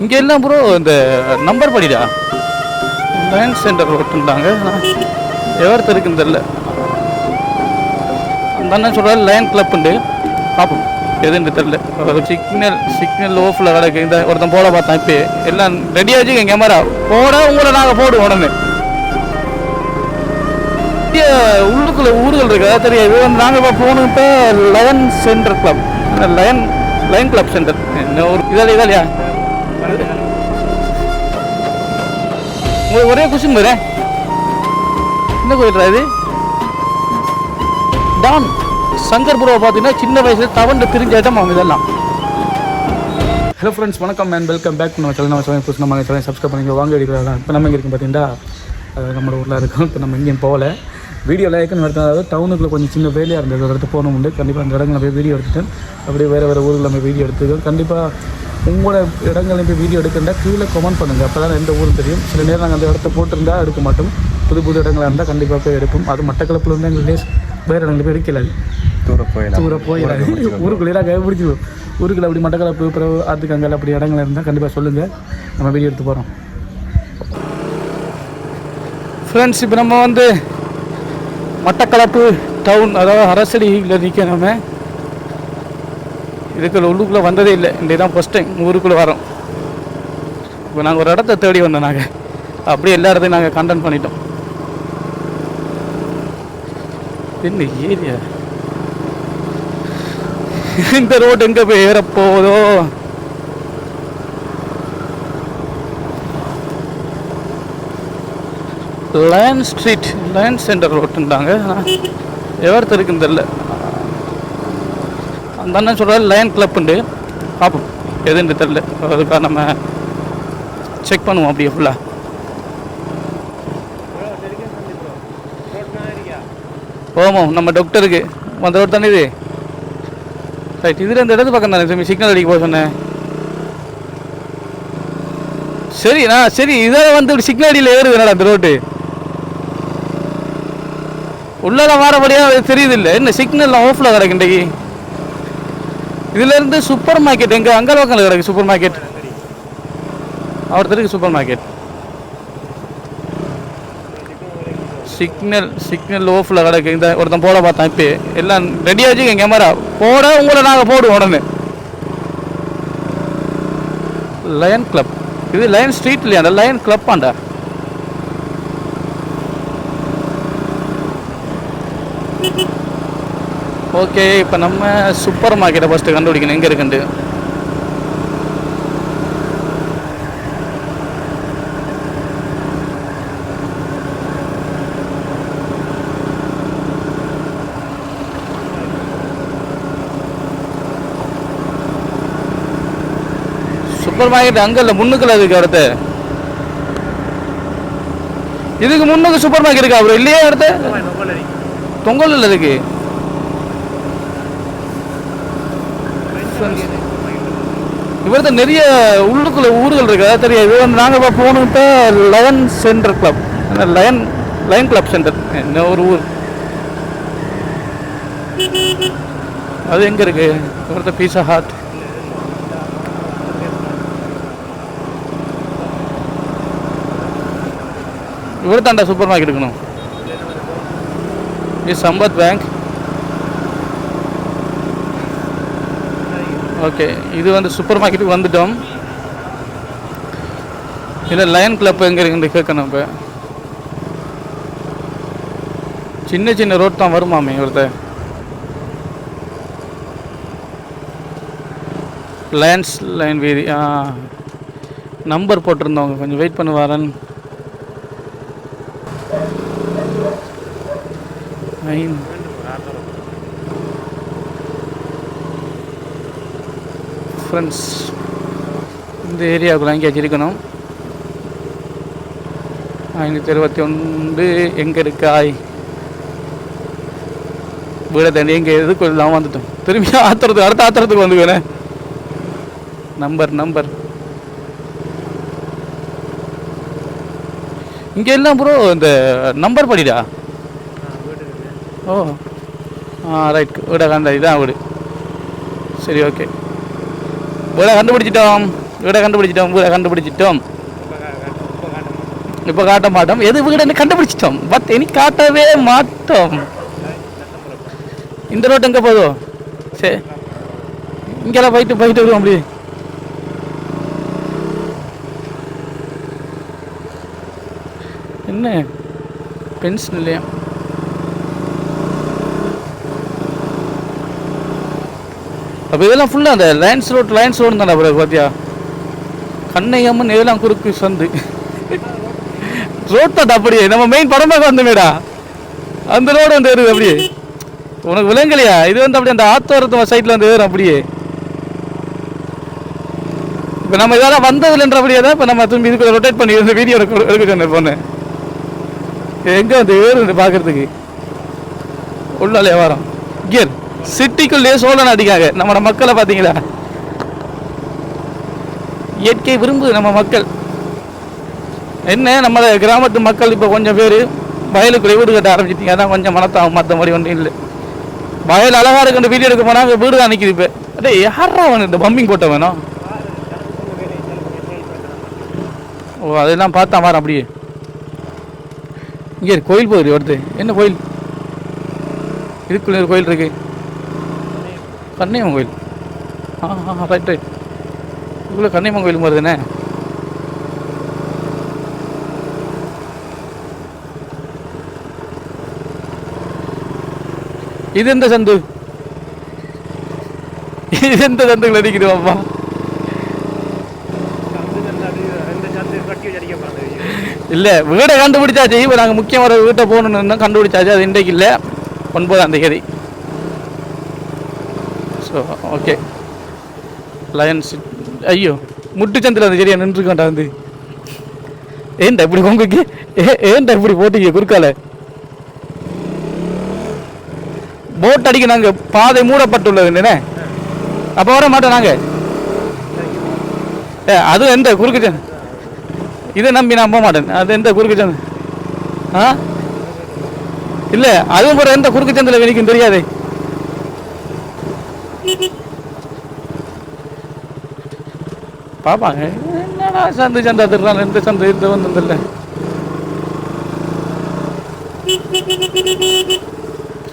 இங்கே எல்லாம் ப்ரோ இந்த நம்பர் படிடா. சயின்ஸ் சென்டர் ஓட்டுண்டாங்க எவர்த்து இருக்குன்னு தெரில அந்த அண்ணன் சொல்கிறார் லயன் கிளப்புண்டு பார்ப்போம் எதுன்னு தெரில சிக்னல் சிக்னல் ஓஃபில் கிடக்கு இந்த ஒருத்தன் போட பார்த்தான் இப்போ எல்லாம் ரெடியாக வச்சுக்க கேமரா போட உங்களை நாங்கள் போடுவோம் உடனே. உள்ளுக்குள்ள ஊர்கள் இருக்கு தெரியாது. வந்து நாங்கள் இப்போ போகணும் இப்போ lion centre club lion lion club centre என்ன ஒரு இதால இதாலையா? உங்களுக்கு ஒரே கொஸ்டின் பாரு. என்ன கோயில்ரா இது? டான் சங்கர் புரோவை பார்த்தீங்கன்னா சின்ன வயசுல தவண்டு பிரிஞ்ச இடம் அவங்க இதெல்லாம். ஹலோ ஃப்ரெண்ட்ஸ் வணக்கம் அண்ட் வெல்கம் பேக் நம்ம சேனல் நம்ம சேனல் புதுசு நம்ம சேனல் சப்ஸ்கிரைப் பண்ணிங்க. வாங்க எடுக்கலாம் இப்போ நம்ம இங்கே இருக்கும் பார்த்தீங்கன்னா அது நம்ம ஊரில் இருக்கோம். இப்போ நம்ம எங்கேயும் போகல. வீடியோ லைக்குன்னு எடுத்தோம் அதாவது டவுனுக்குள்ள கொஞ்சம் சின்ன வேலையாக இருந்தது. ஒரு இடத்து போகணும் உண்டு கண்டிப்பாக அந்த இடங்களை போய் வீடியோ எடுத்துட்டேன். அப்படியே வேறு வேறு ஊரில் நம்ம வீடியோ எடுத்துக்கோம் கண்டிப்பாக உங்களோட இடங்களையும் போய் வீடியோ எடுக்கின்றா கீழே கமெண்ட் பண்ணுங்கள் அப்போ தான் எந்த ஊரும் தெரியும். சில நேரம் நாங்கள் அந்த இடத்த போட்டிருந்தா எடுக்க மாட்டோம். புது புது இடங்களாக இருந்தால் கண்டிப்பாக போய் எடுப்போம். அது மட்டக்களப்பில் இருந்து எங்களுக்கு வேறு இடங்களுக்கு போய் எடுக்கல தூர போயிடலாம். தூர போயிடாது ஊருக்குள்ளே கைப்பிடிச்சிடும் ஊருக்குள்ள அப்படி மட்டக்களப்பு பிறகு ஆத்துக்கங்கல் அப்படி இடங்கள் இருந்தால் கண்டிப்பாக சொல்லுங்கள் நம்ம வீடியோ எடுத்து போகிறோம் ஃப்ரெண்ட்ஸ் இப்போ நம்ம வந்து மட்டக்களப்பு டவுன் அதாவது அரசடியில் நிற்க நம்ம. இதுக்குள்ள உள்ளுக்குள்ளே வந்ததே இல்லை. இந்த தான் ஃபஸ்ட் டைம் ஊருக்குள்ளே வரோம். இப்போ நாங்கள் ஒரு இடத்த தேடி வந்தோம் நாங்கள் அப்படியே எல்லா இடத்தையும் நாங்கள் கண்டென்ட் பண்ணிட்டோம். என்ன ஏரியா? இந்த ரோடு எங்க போய் ஏற போதோ லயன் ஸ்ட்ரீட் லயன் சென்டர் ரோட்டுன்றாங்க எவர்த்து இருக்குன்னு தெரில அந்த அண்ணன் சொல்கிறார் லயன் கிளப்புண்டு பார்ப்போம் எதுன்னு தெரில அதுக்காக நம்ம செக் பண்ணுவோம் அப்படியே ஃபுல்லாக ஓமாம் நம்ம டாக்டருக்கு அந்த ரோடு தானே இது? ரைட் இதில் இந்த இடத்து பக்கம் தானே? சாமி சிக்னல் அடிக்க போக சொன்னேன். சரி நான் சரி இதில் வந்து ஒரு சிக்னல் அடியில் ஏறுது என்னடா அந்த ரோட்டு உள்ளால வாரபடியாக தெரியுது இல்லை. என்ன சிக்னல் ஆஃபில் கிடக்கு இன்றைக்கு? இதுலேருந்து சூப்பர் மார்க்கெட் எங்கள் அங்கே பக்கம் கிடக்கு சூப்பர் மார்க்கெட் ஒருத்தருக்கு சூப்பர் மார்க்கெட் சிக்னல் சிக்னல் ஓஃபில் கிடக்கு. இந்த ஒருத்தன் போட பார்த்தான் இப்போ. எல்லாம் ரெடியாக வச்சுக்க கேமரா போட உங்களை நாங்கள் போடுவோம் உடனே. லயன் கிளப் இது லயன் ஸ்ட்ரீட் இல்லையாண்டா லயன் கிளப் ஓகே இப்போ நம்ம சூப்பர் மார்க்கெட்டை ஃபஸ்ட்டு கண்டுபிடிக்கணும். எங்கே இருக்குண்டு சூப்பர் மார்க்கெட் அங்கே இல்லை முன்னுக்குள்ள இருக்கு அடுத்து. இதுக்கு முன்னுக்கு சூப்பர் மார்க்கெட் இருக்கா அப்புறம் இல்லையா அடுத்து. தொங்கல் இல்லை இதுக்கு இவர்தான் நிறைய உள்ளுக்குள்ள ஊர்கள் இருக்கு. அதாவது தெரியாது இவர் வந்து நாங்கள் போகணுன்ட்டு lion centre club lion lion club centre என்ன ஒரு ஊர். அது எங்கே இருக்கு? இவர்தான் பீஸா ஹாட் இவர் தாண்டா சூப்பர் மார்க்கெட் இருக்கணும். இது சம்பத் பேங்க் ஓகே இது வந்து சூப்பர் மார்க்கெட்டுக்கு வந்துட்டோம். இல்லை லயன் கிளப் எங்கே இருக்குன்னு கேட்கணும் இப்போ சின்ன சின்ன ரோட் தான் வருமாமே ஒருத்தர் லயன்ஸ் லைன் வீதி ஆ. நம்பர் போட்டிருந்தவங்க கொஞ்சம் வெயிட் பண்ணி வரேன். ஃப்ரெண்ட்ஸ் இந்த ஏரியாவுக்குள்ள எங்கேயாச்சும் இருக்கணும். ஐநூற்றி இருபத்தி ஒன்று எங்கே இருக்காய் வீடை தாண்டி எங்கே எதுக்கு இல்லாமல் வந்துட்டோம். திரும்பி ஆத்திரத்துக்கு அடுத்த ஆத்திரத்துக்கு வந்துக்குவேனே நம்பர் நம்பர் இங்கே எல்லாம் ப்ரோ இந்த நம்பர் படிடா? ஓ. ஆ ரைட் வீடை கண்ட இதுதான் வீடு. சரி ஓகே வீடை கண்டுபிடிச்சிட்டோம். வீடை கண்டுபிடிச்சிட்டோம். வீடை கண்டுபிடிச்சிட்டோம். இப்போ காட்ட மாட்டோம். எது வீடுன்னு கண்டுபிடிச்சிட்டோம்? பட் இனி காட்டவே மாட்டோம். இந்த ரோட்டு எங்கே போதும் சரி இங்கெல்லாம் போயிட்டு போயிட்டு வருவோம் அப்படியே. என்ன? பென்ஷன் இல்லையா? அப்போ இதெல்லாம் ஃபுல்லாக அந்த லைன்ஸ் ரோட் லைன்ஸ் ரோடு தானே பிறகு பார்த்தியா கண்ணையம்மன் இதெல்லாம் குறுக்கு சந்து. ரோட்டை அப்படியே நம்ம மெயின் படமாக வந்தமேடா. அந்த ரோடு வந்து ஏறுது அப்படியே. உனக்கு விளங்கலையா? இது வந்து அப்படியே அந்த ஆத்தோரத்து சைட்டில் வந்து வரும் அப்படியே. இப்போ நம்ம இதெல்லாம் வந்ததுலன்றபடியே தான் இப்போ நம்ம திரும்பி இதுக்குள்ள ரொட்டேட் பண்ணி இந்த வீடியோ எடுக்க சொன்னேன் பொண்ணு எங்கே வந்து ஏறு பார்க்கறதுக்கு உள்ளாலே வரோம். கியர் சிட்டிக்குள்ளேயே சோழன் அடிக்காங்க நம்மளோட மக்களை பார்த்தீங்களா? இயற்கை விரும்புது நம்ம மக்கள். என்ன நம்ம கிராமத்து மக்கள் இப்போ கொஞ்சம் பேர் வயலுக்குள்ளே வீடு கட்ட ஆரம்பிச்சிட்டிங்க. அதான் கொஞ்சம் மனத்தாகும் மற்ற மாதிரி ஒன்றும் இல்லை. வயல் அழகாக இருக்குன்ற வீடியோ எடுக்க போனால் வீடு தான் நிற்கிது இப்போ. அடே யாரா அவன் இந்த பம்பிங் போட்ட வேணும் ஓ அதெல்லாம் பார்த்தா வாரம் அப்படியே. இங்கே கோயில் போகுது ஒருத்தர். என்ன கோயில்? இதுக்குள்ளே ஒரு கோயில் இருக்கு. கன்னியம்மன் கோயில் ஆ ஆ ரைட் ரைட் இதுக்குள்ளே கன்னியம்மன் கோயில் வருதுண்ணே இது எந்த சந்து? இது எந்த சந்துகள் அடிக்குது அப்பா இல்லை வீடை கண்டுபிடிச்சாச்சு. இப்போ நாங்கள் முக்கியமான ஒரு வீட்டை போகணுன்னு கண்டுபிடிச்சாச்சு. அது இன்றைக்கு இல்லை. ஒன்பதாம் தேதி. So okay. லயன்ஸ் ஐயோ முட்டுச்சந்தில் அந்த சரியா நின்றுருக்கேன்டா வந்து. ஏன்டா இப்படி உங்களுக்கு ஏ ஏன்டா இப்படி போட்டீங்க குறுக்கால? போட் அடிக்க நாங்கள் பாதை மூடப்பட்டுள்ளது என்ன? அப்போ வர மாட்டோம் நாங்கள் ஏ அது எந்த குறுக்கு இதை நம்பி நான் போக மாட்டேன். அது எந்த குறுக்கு ஆ? இல்லை அதுவும் போகிற எந்த குறுக்கு சந்தையில் எனக்கு தெரியாதே. பாப்பாங்க. என்னடா சந்து சந்தா திருறான் எந்த சந்தை இந்த வந்ததில்ல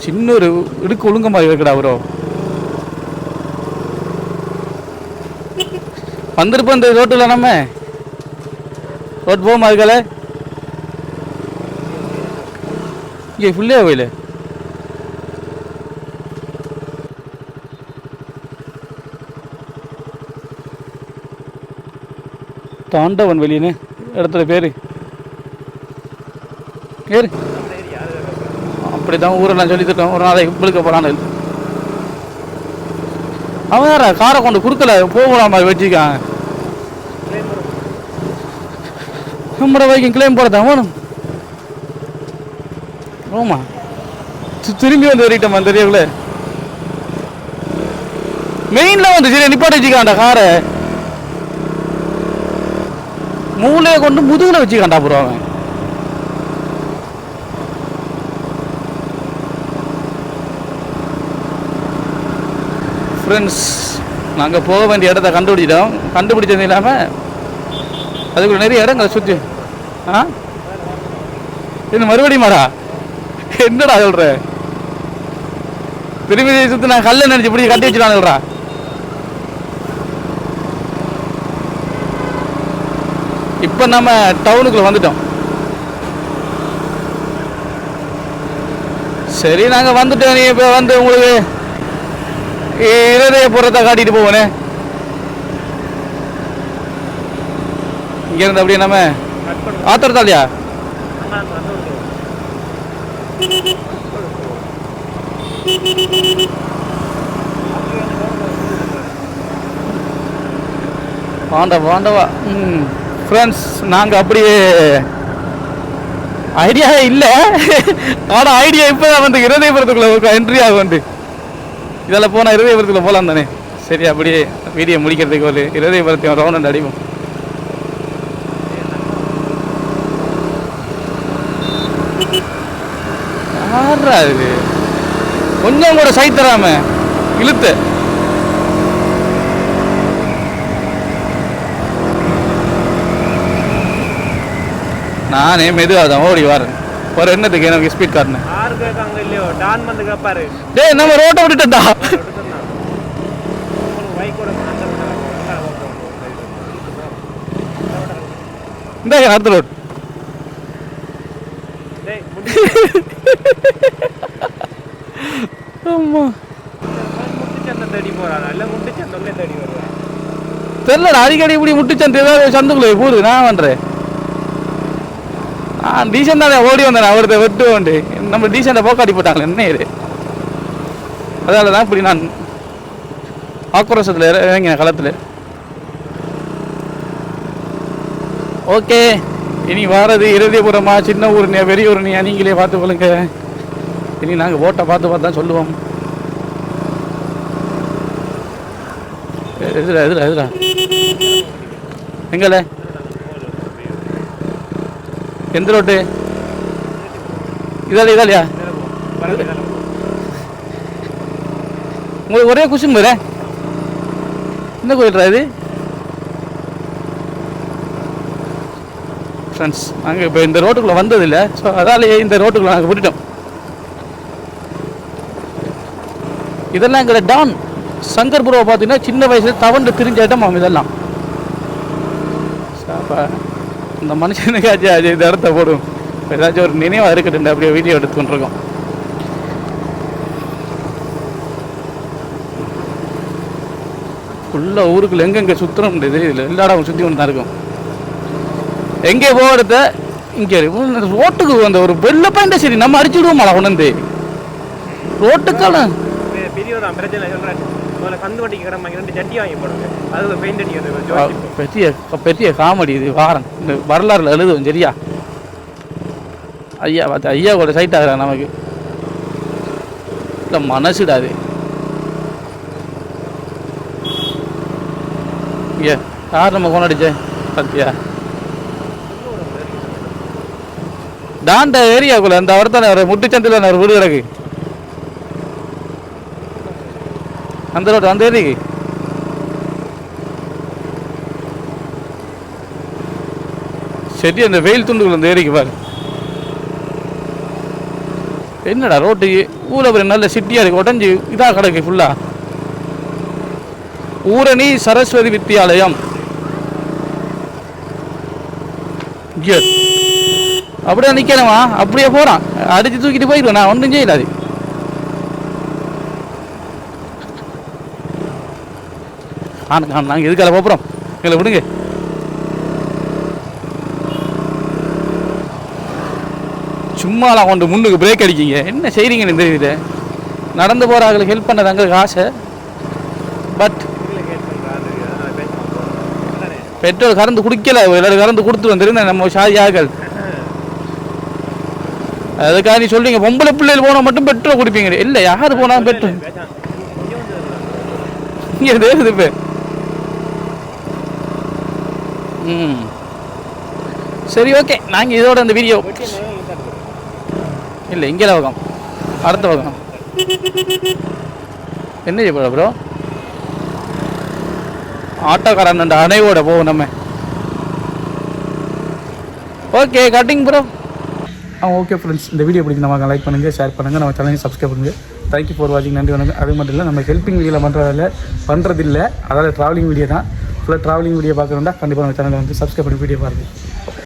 சின்ன ஒரு இடுக்கு ஒழுங்க மாதிரி இருக்குடா அவரோ வந்திருப்போம் இந்த ரோட்டில் நம்ம. ரோட் போவோமா அதுக்கால? இங்கே ஃபுல்லே கோயில் தாண்டவன் வெளியனே இடத்துல பேர். ஏறு அப்படி தான் ஊரை நான் சொல்லித்தட்டோம் ஒரு நாளைக்கு பிழுக்க போகிறான்னு அவன் யாரா? காரை கொண்டு கொடுக்கல போகலாம் மாதிரி வச்சுக்கான் நம்மட வைக்கும் கிளைம் போகிறதா வேணும். ஆமா. திரும்பி வந்து ஏறிட்டோம் தெரியக்குள்ள மெயின்ல வந்து சரி நிப்பாட்டி வச்சுக்காண்டா காரை. மூளையை கொண்டு முதுகில் வச்சு கண்டா போடுவாங்க ஃப்ரெண்ட்ஸ் நாங்கள் போக வேண்டிய இடத்த கண்டுபிடிச்சிட்டோம். கண்டுபிடிச்சது இல்லாமல் அதுக்குள்ள நிறைய இடங்களை சுற்றி ஆ? இது மறுபடியும் மாடா என்னடா சொல்கிற திரும்பி சுற்றி நான் கல்லை நினச்சி பிடிச்சி கட்டி வச்சுட்டான் சொல்கிறா இப்போ நம்ம டவுனுக்குள்ள வந்துட்டோம். சரி நாங்கள் வந்துட்டோம். நீ இப்போ வந்து உங்களுக்கு இருதய புறத்தை காட்டிட்டு போவனே இங்கேருந்து அப்படியே நம்ம ஆத்திரத்தாலியா பாண்டவா பாண்டவா ம். ஃப்ரெண்ட்ஸ் நாங்கள் அப்படியே ஐடியா இல்லை. ஆனால் ஐடியா இப்போ தான் வந்து இருதயபுரத்துக்குள்ளே என்ட்ரி ஆகும் வந்து. இதில் போனால் இருதயபுரத்துக்குள்ள போகலாம் தானே. சரி அப்படியே வீடியோ முடிக்கிறதுக்கு ஒரு இருதயபுரத்தையும் ரவுண்ட் அடிப்போம். யாரா இது? கொஞ்சம் கூட சைத்தராம. இழுத்து. நானே மெதுவாக தான் ஓடி வரேன். ஒரு என்னத்துக்கு எனக்கு ஸ்பீட் கேட்பாரு டேய் நம்ம ரோட்டை விட்டுட்டா இந்த அடுத்த ரோட். டேய் ஆமா தெரியலடா அடிக்கடி இப்படி முட்டுச்சந்து ஏதாவது சந்துக்குள்ள போகுது நான் பண்றேன் டீசெண்ட் தானே ஓடி வந்தேன் அவர்கிட்ட வெட்டு உண்டு நம்ம டீசெண்டாக போக்காடி போட்டாங்களே என்ன இது அதனால தான் இப்படி நான் ஆக்ரோஷத்தில் இறங்கினேன் களத்தில் ஓகே இனி வாரது இறுதிபுரமா சின்ன ஊர்னியா பெரிய ஊர்னியா நீங்களே பார்த்து கொள்ளுங்க இனி நாங்கள் ஓட்டை பார்த்து பார்த்து தான் சொல்லுவோம் எதுடா எதுடா எதுடா எங்கல எந்த ரோட்டு? இதால இதாலையா? உங்களுக்கு ஒரே குஷன் போயிற என்ன கோயில்ரா இது? ஃப்ரெண்ட்ஸ் நாங்கள் இப்போ இந்த ரோட்டுக்குள்ளே வந்ததில்லை. ஸோ அதாலேயே இந்த ரோட்டுக்குள்ளே நாங்கள் விட்டுட்டோம். இதெல்லாம் எங்களை டான் சங்கர்புரவை பார்த்தீங்கன்னா சின்ன வயசில் தவண்டு திரிஞ்ச இடம் இதெல்லாம். அப்போ இந்த மனுஷனுக்காச்சும் அது இந்த இடத்த போடும். ஏதாச்சும் ஒரு நினைவாக இருக்கட்டும் அப்படியே வீடியோ எடுத்துக்கிட்டு உள்ள ஊருக்குள்ள எங்கெங்கே சுற்றுற முடியுது இதில் எல்லா இடம் சுற்றி கொண்டு தான் இருக்கும். எங்கே போகிறத இங்கே ரோட்டுக்கு அந்த ஒரு வெள்ளை பாயிண்ட சரி நம்ம அடிச்சுடுவோமாடா கொண்டு ரோட்டுக்கெல்லாம் பெரியதான் பிரச்சனை சொல்கிறேன் முதல்ல கந்து வட்டிக்கு கிடமாங்க ரெண்டு சட்டி வாங்கி போடுங்க. அது பெயிண்ட் அடிக்கிறது பெரிய பெரிய காமெடி இது வாரம். இந்த வரலாறுல எழுதுவோம் சரியா? ஐயா பார்த்து ஐயா கூட சைட் ஆகுறா நமக்கு. இல்லை மனசுடா அது. ஐயா யார் நம்ம கொண்டாடிச்சே பார்த்தியா? டாண்ட ஏரியாக்குள்ள அந்த அவர்த்தான ஒரு முட்டுச்சந்தில் ஒரு வீடு கிடக்கு. அந்த ரோடு அந்த ஏரிக்கு. சரி அந்த வெயில் துண்டுகள் அந்த ஏரிக்கு பாரு. என்னடா ரோட்டு? ஊரில் ஒரு நல்ல சிட்டியாக இருக்கு. உடஞ்சி இதாக கிடக்கு ஃபுல்லா ஊரணி சரஸ்வதி வித்தியாலயம் அப்படியே நிற்கணுமா அப்படியே போகிறான் அடித்து தூக்கிட்டு போயிடுவேன் நான். ஒன்றும் செய்யலாது நாங்கள் எதுக்கால போகிறோம் எங்களை விடுங்க. சும்மாலாம் கொண்டு முன்னுக்கு பிரேக் அடிக்கிங்க. என்ன செய்கிறீங்கன்னு தெரியுது நடந்து போகிற ஹெல்ப் பண்ண தங்களுக்கு ஆசை. பட் பெட்ரோல் கறந்து குடிக்கல. எல்லாரும் கறந்து கொடுத்து வந்துருந்தேன் நம்ம ஷாதியாக்கள் அதுக்காக நீ சொல்றீங்க பொம்பளை பிள்ளைகள் போனால் மட்டும் பெட்ரோல் குடிப்பீங்க. இல்லை யார் போனாலும் பெட்ரோல் இங்கே தேடுது இப்போ ம். சரி ஓகே. நாங்கள் இதோட அந்த வீடியோ இல்லை இங்கே வகம் அடுத்த வகம் என்ன செய்ய போகிற ப்ரோ ஆட்டோக்காரன் அந்த அணைவோட போவோம் நம்ம. Okay cutting bro ah okay friends இந்த வீடியோ பிடிக்கும் நம்ம லைக் பண்ணுங்கள் ஷேர் பண்ணுங்கள் நம்ம சேனலையும் சப்ஸ்கிரைப் பண்ணுங்கள் தேங்க்யூ ஃபார் வாட்சிங் நன்றி வணக்கம். அது மட்டும் இல்லை நம்ம ஹெல்ப்பிங் வீடியோவில் பண்ணுறதில்ல பண்ணுறதில்லை அதாவது ட்ராவலிங் வீடியோ தான். ஃபுல்லாக ட்ராவலிங் வீடியோ பார்க்குறோம்னா கண்டிப்பாக நம்ம சேனலை வந்து சப்ஸ்கிரைப் பண்ணி வீடியோ பாருங்கள்